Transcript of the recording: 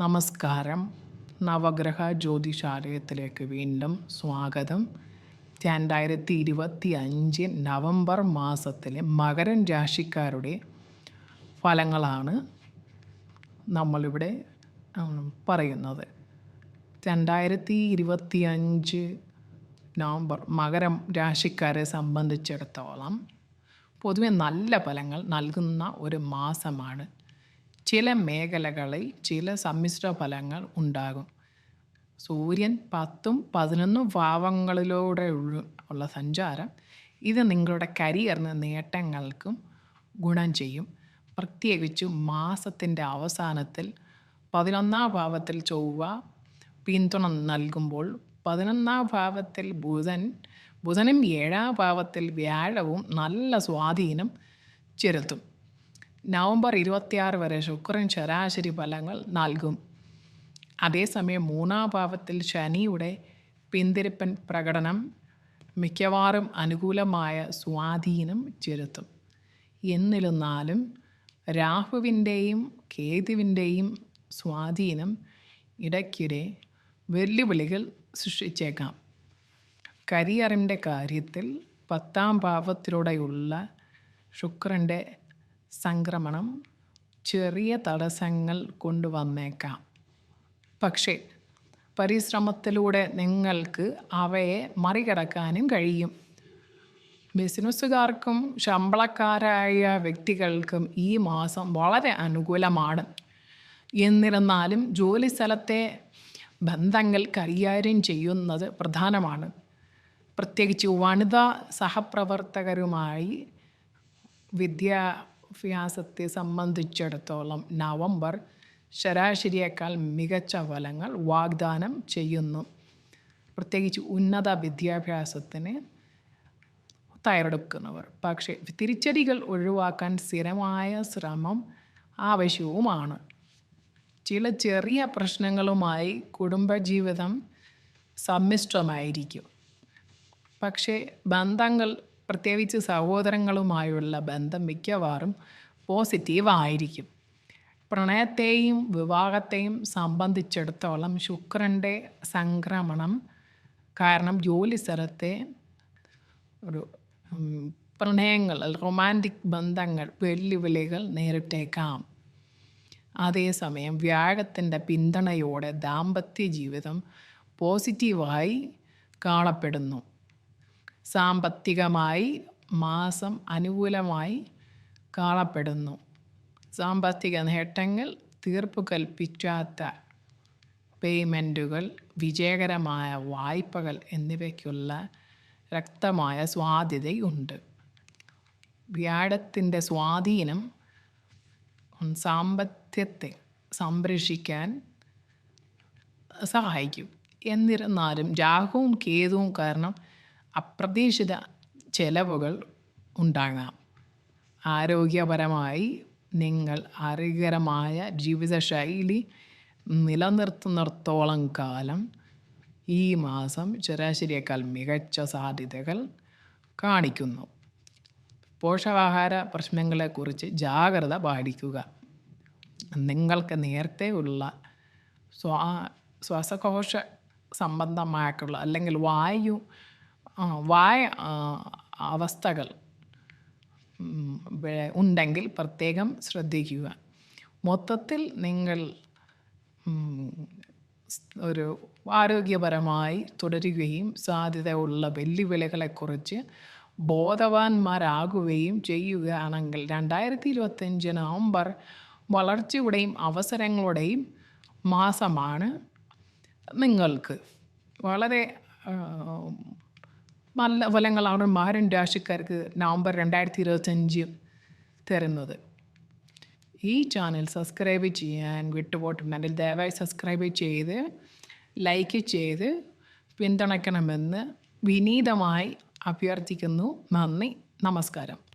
നമസ്കാരം. നവഗ്രഹ ജ്യോതിഷാലയത്തിലേക്ക് വീണ്ടും സ്വാഗതം. രണ്ടായിരത്തി ഇരുപത്തി അഞ്ച് നവംബർ മാസത്തിലെ മകരൻ രാശിക്കാരുടെ ഫലങ്ങളാണ് നമ്മളിവിടെ പറയുന്നത്. രണ്ടായിരത്തി ഇരുപത്തി അഞ്ച് നവംബർ മകരം രാശിക്കാരെ സംബന്ധിച്ചിടത്തോളം പൊതുവെ നല്ല ഫലങ്ങൾ നൽകുന്ന ഒരു മാസമാണ് ചില മേഖലകളിൽ ചില സമ്മിശ്ര ഫലങ്ങൾ ഉണ്ടാകും. സൂര്യൻ പത്തും പതിനൊന്നും ഭാവങ്ങളിലൂടെ ഉള്ള- സഞ്ചാരം ഇത് നിങ്ങളുടെ കരിയറിന് നേട്ടങ്ങൾക്കും ഗുണം ചെയ്യും. പ്രത്യേകിച്ച് മാസത്തിന്റെ അവസാനത്തിൽ പതിനൊന്നാം ഭാവത്തിൽ ചൊവ്വ പിന്തുണ നൽകുമ്പോൾ പതിനൊന്നാം ഭാവത്തിൽ ബുധൻ ബുധനും ഏഴാം ഭാവത്തിൽ വ്യാഴവും നല്ല സ്വാധീനം ചെലുത്തും. നവംബർ ഇരുപത്തിയാറ് വരെ ശുക്രൻ ശരാശരി ഫലങ്ങൾ നൽകും. അതേസമയം മൂന്നാം ഭാവത്തിൽ ശനിയുടെ പിന്തിരിപ്പൻ പ്രകടനം മിക്കവാറും അനുകൂലമായ സ്വാധീനം ചെലുത്തും. എന്നിരുന്നാലും രാഹുവിന്റെയും കേതുവിന്റെയും സ്വാധീനം ഇടയ്ക്കിടെ വെല്ലുവിളികൾ സൃഷ്ടിച്ചേക്കാം. കരിയറിന്റെ കാര്യത്തിൽ പത്താം ഭാവത്തിലൂടെയുള്ള ശുക്രന്റെ സംക്രമണം ചെറിയ തടസ്സങ്ങൾ കൊണ്ടുവന്നേക്കാം. പക്ഷേ പരിശ്രമത്തിലൂടെ നിങ്ങൾക്ക് അവയെ മറികടക്കാനും കഴിയും. ബിസിനസ്സുകാർക്കും ശമ്പളക്കാരായ വ്യക്തികൾക്കും ഈ മാസം വളരെ അനുകൂലമാണ്. എന്നിരുന്നാലും ജോലി സ്ഥലത്തെ ബന്ധങ്ങൾ കൈകാര്യം ചെയ്യുന്നത് പ്രധാനമാണ്. പ്രത്യേകിച്ച് വനിതാ സഹപ്രവർത്തകരുമായി വിദ്യാഭ്യാസത്തെ സംബന്ധിച്ചിടത്തോളം നവംബർ ശരാശരിയേക്കാൾ മികച്ച ഫലങ്ങൾ വാഗ്ദാനം ചെയ്യുന്നു. പ്രത്യേകിച്ച് ഉന്നത വിദ്യാഭ്യാസത്തിന് തയ്യാറെടുക്കുന്നവർ. പക്ഷേ തിരിച്ചടികൾ ഒഴിവാക്കാൻ സ്ഥിരമായ ശ്രമം ആവശ്യവുമാണ്. ചില ചെറിയ പ്രശ്നങ്ങളുമായി കുടുംബജീവിതം സമ്മിശ്രമായിരിക്കും. പക്ഷേ ബന്ധങ്ങൾ പ്രത്യേകിച്ച് സഹോദരങ്ങളുമായുള്ള ബന്ധം മിക്കവാറും പോസിറ്റീവ് ആയിരിക്കും പ്രണയത്തെയും വിവാഹത്തെയും സംബന്ധിച്ചിടത്തോളം ശുക്രന്റെ സംക്രമണം കാരണം ജോലി സ്ഥലത്തെ ഒരു പ്രണയങ്ങൾ റൊമാന്റിക് ബന്ധങ്ങൾ വെല്ലുവിളികൾ നേരിട്ടേക്കാം. അതേസമയം വ്യാഴത്തിന്റെ പിന്തുണയോടെ ദാമ്പത്യ ജീവിതം പോസിറ്റീവായി കാണപ്പെടുന്നു. സാമ്പത്തികമായി മാസം അനുകൂലമായി കാണപ്പെടുന്നു. സാമ്പത്തിക നേട്ടങ്ങൾ തീർപ്പ് കൽപ്പിക്കാത്ത പേയ്മെന്റുകൾ വിജയകരമായ വായ്പകൾ എന്നിവയ്ക്കുള്ള വ്യക്തമായ സ്വാധ്യതയുണ്ട് വ്യാഴത്തിന്റെ സ്വാധീനം സാമ്പത്യത്തെ സംരക്ഷിക്കാൻ സഹായിക്കും. എന്നിരുന്നാലും രാഹുവും കേതുവും കാരണം അപ്രതീക്ഷിത ചെലവുകൾ ഉണ്ടാകാം. ആരോഗ്യപരമായി നിങ്ങൾ ആരോഗ്യകരമായ ജീവിതശൈലി നിലനിർത്തുന്നിടത്തോളം കാലം ഈ മാസം ശരാശരിയേക്കാൾ മികച്ച സാധ്യതകൾ കാണിക്കുന്നു. പോഷകാഹാര പ്രശ്നങ്ങളെക്കുറിച്ച് ജാഗ്രത പാലിക്കുക. നിങ്ങൾക്ക് നേരത്തെ ഉള്ള സ്വാ ശ്വാസകോശ സംബന്ധമായിട്ടുള്ള അല്ലെങ്കിൽ വായു വായ അവസ്ഥകൾ ഉണ്ടെങ്കിൽ പ്രത്യേകം ശ്രദ്ധിക്കുക. മൊത്തത്തിൽ നിങ്ങൾ ഒരു ആരോഗ്യപരമായി തുടരുകയും സാധ്യതയുള്ള വെല്ലുവിളികളെക്കുറിച്ച് ബോധവാന്മാരാകുകയും ചെയ്യുകയാണെങ്കിൽ രണ്ടായിരത്തി ഇരുപത്തഞ്ച് നവംബർ വളർച്ചയുടെയും അവസരങ്ങളുടെയും മാസമാണ് നിങ്ങൾക്ക്. വളരെ നല്ല ഫലങ്ങളാണ് മാരൻ രാശിക്കാർക്ക് നവംബർ രണ്ടായിരത്തി ഇരുപത്തഞ്ച് തരുന്നത്. ഈ ചാനൽ സബ്സ്ക്രൈബ് ചെയ്യാൻ വിട്ടുപോട്ടുണ്ടെങ്കിൽ ദയവായി സബ്സ്ക്രൈബ് ചെയ്ത് ലൈക്ക് ചെയ്ത് പിന്തുണയ്ക്കണമെന്ന് വിനീതമായി അഭ്യർത്ഥിക്കുന്നു. നന്ദി. നമസ്കാരം.